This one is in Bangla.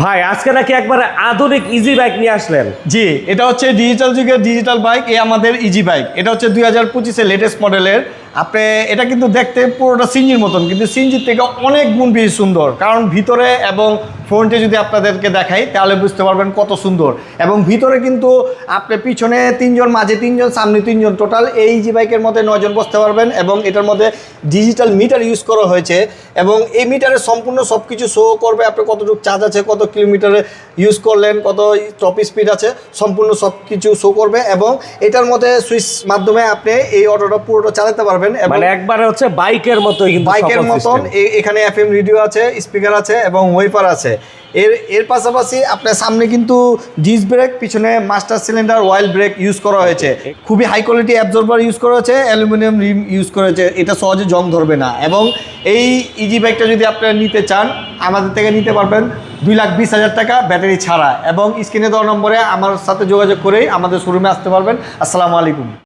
ভাই, আজকে নাকি একবারে আধুনিক ইজি বাইক নিয়ে আসলেন। জি, এটা হচ্ছে ডিজিটাল যুগের ডিজিটাল বাইক এ আমাদের ইজি বাইক এটা হচ্ছে দুই হাজার পঁচিশের লেটেস্ট মডেলের আপনি এটা কিন্তু দেখতে পুরোটা সিঞ্জির মতন, কিন্তু সিঞ্জির থেকে অনেক গুণ বেশি সুন্দর। কারণ ভিতরে এবং ফ্রন্টে যদি আপনাদেরকে দেখাই, তাহলে বুঝতে পারবেন কত সুন্দর। এবং ভিতরে কিন্তু আপনি পিছনে তিনজন, মাঝে তিনজন, সামনে তিনজন, টোটাল এই জি বাইকের মধ্যে নয়জন বসতে পারবেন এবং এটার মধ্যে ডিজিটাল মিটার ইউজ করা হয়েছে। এবং এই মিটারে সম্পূর্ণ সব কিছু শো করবে, আপনি কতটুকু চার্জ আছে, কত কিলোমিটারে ইউজ করলেন, কত টপ স্পিড আছে, সম্পূর্ণ সব কিছু শো করবে। এবং এটার মধ্যে সুইচ মাধ্যমে আপনি এই অটোটা পুরোটা চালাতে পারবেন। এবং মানে একবারে হচ্ছে বাইকের মতো কিন্তু বাইকের মতন এখানে এফএম রেডিও আছে স্পিকার আছে এবং ওয়েপার আছে। এর এর পাশাপাশি আপনার সামনে কিন্তু ডিস ব্রেক পিছনে master cylinder oil brake use করা হয়েছে। খুবই হাই কোয়ালিটি অ্যাবজর্বার ইউজ করা হয়েছে অ্যালুমিনিয়াম রিম ইউজ করা হয়েছে। এটা সহজে জং ধরবে না এবং এই ইজি বাইকটা যদি আপনারা নিতে চান আমাদের থেকে নিতে পারবেন দুই লাখ বিশ হাজার টাকা ব্যাটারি ছাড়া এবং স্ক্রিনে দেওয়া নম্বরে আমার সাথে যোগাযোগ করেই আমাদের শোরুমে আসতে পারবেন। আসসালামু আলাইকুম।